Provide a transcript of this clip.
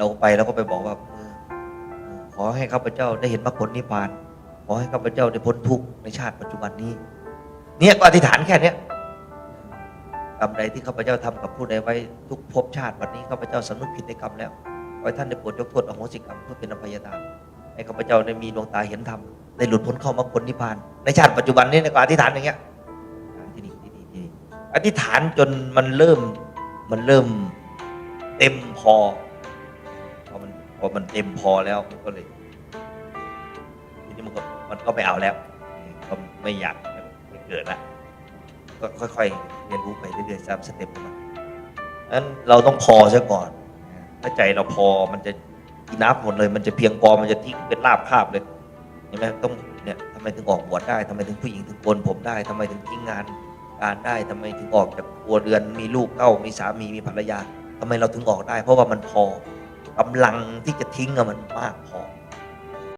เราไปแล้วก็ไปบอกว่าขอให้ข้าพเจ้าได้เห็นมรรคผลนิพพาน ขอให้ข้าพเจ้าได้พ้นทุกข์ในชาติปัจจุบันนี้ เนี่ยก็อธิษฐานแค่เนี้ยกรรมใดที่ข้าพเจ้าทำกับผู้ใดไว้ทุกภพชาติวันนี้ข้าพเจ้าสำนึกผิดในกรรมแล้วขอให้ท่านได้โปรดยกโทษอโหสิกรรมเพื่อเป็นอภัยทานให้ข้าพเจ้าได้มีดวงตาเห็นธรรมได้หลุดพ้นเข้ามรรคผลนิพพาน ในชาติปัจจุบันนี้เนี่ยก็อธิษฐานอย่างเงี้ยที่นี่ที่นี่ที่นี่อธิษฐานจนมันเริ่มมันเริ่มเต็มพอ พอมันพอมันเต็มพอแล้วมันก็เลยทีนี้มันก็มันก็ไม่เอาแล้วก็ไม่อยากไม่เกิดละก็ค่อยๆ เรียนรู้ไปเรื่อยๆตามสเต็ปมันนั้นเราต้องพอซะก่อน ถ้าใจเราพอมันจะกินน้ำหมดเลย มันจะเพียงพอมันจะทิ้งเป็นราบคาบเลยเห็นไหมต้องเนี่ยทำไมถึงออกบวชได้ทำไมถึงผู้หญิงถึงโกนผมได้ทำไมถึงทิ้งงานการได้ทำไมถึงออกจากครัวเรือนมีลูกเต้ามีสามีมีภรรยาทำไมเราถึงออกได้ เพราะว่ามันพอ กำลังที่จะทิ้งอะมันมากพอ